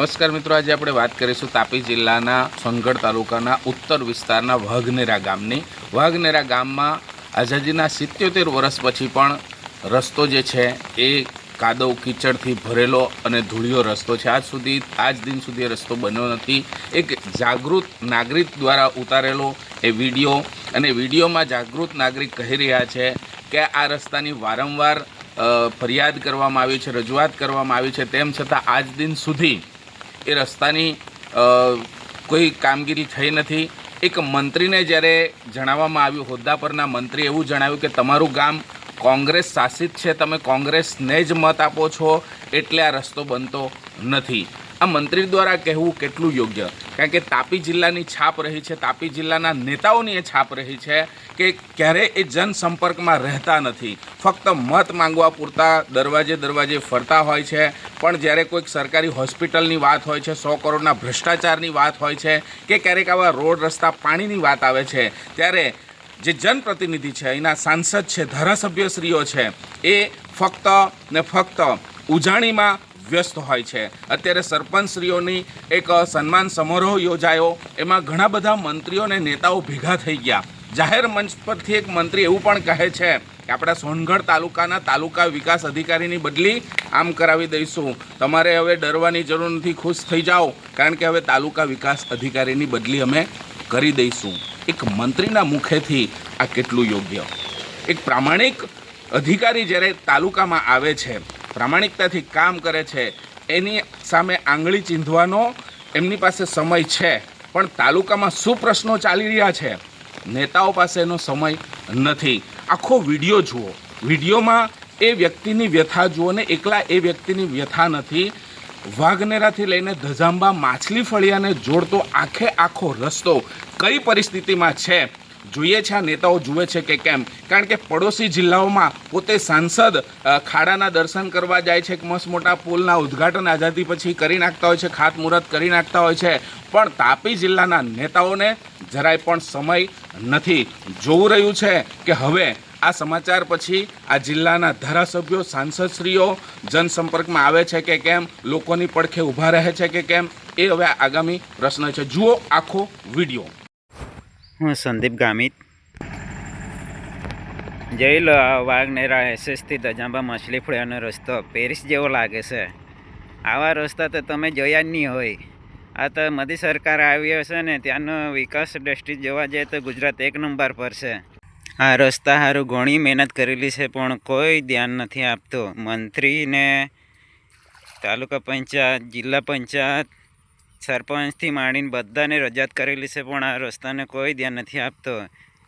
નમસ્કાર મિત્રો, આજે આપણે વાત કરીશું તાપી જિલ્લાના સોનગઢ તાલુકાના ઉત્તર વિસ્તારના વાઘનેરા ગામની. વાઘનેરા ગામમાં આઝાદીના સિત્યોતેર વર્ષ પછી પણ રસ્તો જે છે એ કાદવ કીચડથી ભરેલો અને ધૂળિયો રસ્તો છે. આજ સુધી, આજ દિન સુધી રસ્તો બન્યો નથી. એક જાગૃત નાગરિક દ્વારા ઉતારેલો એ વીડિયો અને વિડીયોમાં જાગૃત નાગરિક કહી રહ્યા છે કે આ રસ્તાની વારંવાર ફરિયાદ કરવામાં આવી છે, રજૂઆત કરવામાં આવી છે. તેમ છતાં આજ દિન સુધી એ રસ્તાની કોઈ કામગીરી થઈ નથી. એક મંત્રીને જ્યારે જણાવવામાં આવ્યું, હોદ્દા પરના મંત્રી એવું જણાવ્યું કે તમારું ગામ કોંગ્રેસ શાસિત છે, તમે કોંગ્રેસને જ મત આપો છો, એટલે આ રસ્તો બનતો નથી. આ મંત્રી દ્વારા કહેવું કેટલું યોગ્ય? કારણ કે તાપી જિલ્લાની છાપ રહી છે, તાપી જિલ્લાના નેતાઓની એ છાપ રહી છે કે ક્યારે એ જનસંપર્કમાં રહેતા નથી. ફક્ત મત માંગવા પૂરતા દરવાજે દરવાજે ફરતા હોય છે, પણ જ્યારે કોઈક સરકારી હોસ્પિટલની વાત હોય છે, સો કરોડના ભ્રષ્ટાચારની વાત હોય છે કે ક્યારેક આવા રોડ, રસ્તા, પાણીની વાત આવે છે, ત્યારે જે જનપ્રતિનિધિ છે, એના સાંસદ છે, ધારાસભ્યશ્રીઓ છે, એ ફક્ત ને ફક્ત ઉજાણીમાં વ્યસ્ત હોય છે. અત્યારે સરપંચશ્રીઓની એક સન્માન સમારોહ યોજાયો. એમાં ઘણા બધા મંત્રીઓ અને નેતાઓ ભેગા થઈ ગયા. જાહેર મંચ પરથી એક મંત્રી એવું પણ કહે છે કે, આપણા સોનગઢ તાલુકાના તાલુકા વિકાસ અધિકારીની બદલી આમ કરાવી દઈશું. તમારે હવે ડરવાની જરૂર નથી, ખુશ થઈ જાઓ. કારણ કે હવે તાલુકા વિકાસ અધિકારીની બદલી અમે કરી દઈશું. એક મંત્રીના મુખેથી આ કેટલું યોગ્ય? એક પ્રામાણિક અધિકારી જ્યારે તાલુકામાં આવે છે પ્રામાણિકતાથી કામ કરે છે. એની સામે આંગળી ચીંધવાનો એમની પાસે સમય છે. પણ તાલુકામાં શું પ્રશ્નો ચાલી રહ્યા છે? નેતાઓ પાસે એનો સમય નથી. આખો વીડિયો જુઓ. વિડીયોમાં એ વ્યક્તિની વ્યથા જુઓ ને એકલા એ વ્યક્તિની વ્યથા નથી. વાઘનેરાથી લઈને ધજાંબા માછલી ફળિયાને જોડતો આખે આખો રસ્તો કઈ પરિસ્થિતિમાં છે? જોઈએ છે, આ નેતાઓ જુએ છે કે કેમ? કારણ કે પડોશી જિલ્લાઓમાં પોતે સાંસદ ખાડાના દર્શન કરવા જાય છે મસ્ત મોટા પુલના ઉદ્ઘાટન આઝાદી પછી કરી નાખતા હોય છે, ખાતમુહૂર્ત કરી નાખતા હોય છે. પણ તાપી જિલ્લાના નેતાઓને જરાય પણ સમય નથી. જોવું રહ્યું છે કે હવે આ સમાચાર પછી આ જિલ્લાના ધારાસભ્યો, સાંસદશ્રીઓ જનસંપર્કમાં આવે છે કે કેમ? લોકોની પડખે ઊભા રહે છે કે કેમ? એ હવે આગામી પ્રશ્ન છે. જુઓ આખો વીડિયો. હું સંદીપ ગામિત. જઈ લો, આ વાઘનેરા એસએસથી દજાંબા માછલી ફળિયાનો રસ્તો પેરિસ જેવો લાગે છે. આવા રસ્તા તો તમે જોયા જ નહીં હોય. આ તો મોદી સરકાર આવી હશે ને, ત્યાંનો વિકાસ દ્રષ્ટિ જોવા જઈએ તો ગુજરાત એક નંબર પર છે. આ રસ્તા સારું ઘણી મહેનત કરેલી છે, પણ કોઈ ધ્યાન નથી આપતું. મંત્રીને તાલુકા પંચાયત, જિલ્લા પંચાયત સરપંચથી માંડીને બધાને રજૂઆત કરેલી છે, પણ આ રસ્તાને કોઈ ધ્યાન નથી આપતો.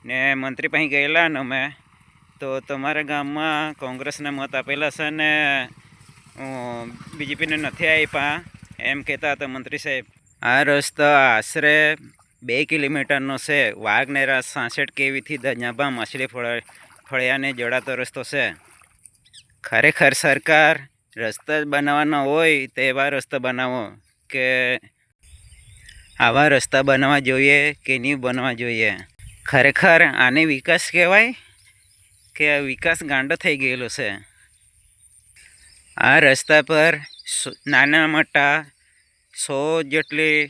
ને મંત્રી પાસે ગયેલા ને અમે, તો તમારા ગામમાં કોંગ્રેસને મત આપેલા છે ને બીજેપીને નથી આપ્યા એમ કહેતા હતા મંત્રી સાહેબ. આ રસ્તો આશરે બે કિલોમીટરનો છે. વાઘનેરા સાસઠ કેવીથી દજાબા માછલી ફળ ફળિયાને જોડાતો રસ્તો છે. ખરેખર સરકાર રસ્તા બનાવવાનો હોય તો એવા રસ્તા બનાવો કે આવા રસ્તા બનાવવા જોઈએ કે નહીં બનવા જોઈએ? ખરેખર આને વિકાસ કહેવાય કે વિકાસ ગાંડો થઈ ગયેલો છે? આ રસ્તા પર નાના મોટા સો જેટલી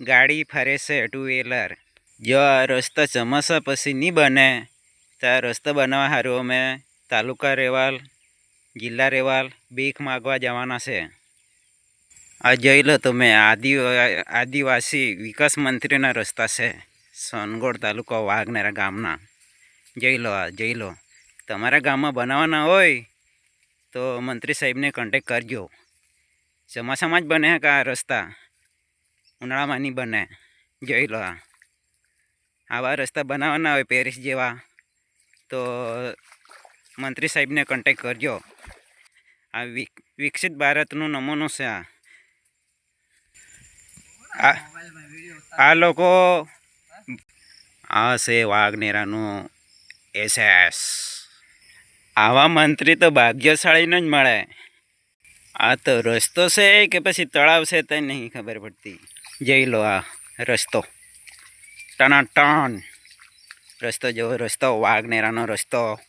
ગાડી ફરે છે ટુ વ્હીલર. જો આ રસ્તા ચોમાસા પછી નહીં બને, તો આ રસ્તા બનાવવા સારું અમે તાલુકા રેવાલ, જિલ્લા રેવાલ ભીખ માગવા જવાના છે. આ જોઈ લો તમે, આદિ, આદિવાસી વિકાસ મંત્રીના રસ્તા છે સોનગઢ તાલુકો વાઘનેરા ગામના. જોઈ લો આ, જોઈ લો. તમારા ગામમાં બનાવવાના હોય, તો મંત્રી સાહેબને કોન્ટેક કરજો. ચોમાસામાં જ બને કે આ રસ્તા? ઉનાળામાં નહીં બને. જોઈ લો આવા રસ્તા બનાવવાના હોય પેરિસ જેવા, તો મંત્રી સાહેબને કોન્ટેક કરજો. આ વિક- વિકસિત ભારતનું નમૂનો છે આ. આ લોકો આ છે વાઘનેરાનું એસએસ. આવા મંત્રી તો ભાગ્યશાળીને જ મળે. આ તો રસ્તો છે કે પછી તળાવ છે તે નહીં ખબર પડતી. જઈ લો આ રસ્તો. ટનાટન. રસ્તો જેવો રસ્તો, વાઘનેરાનો રસ્તો.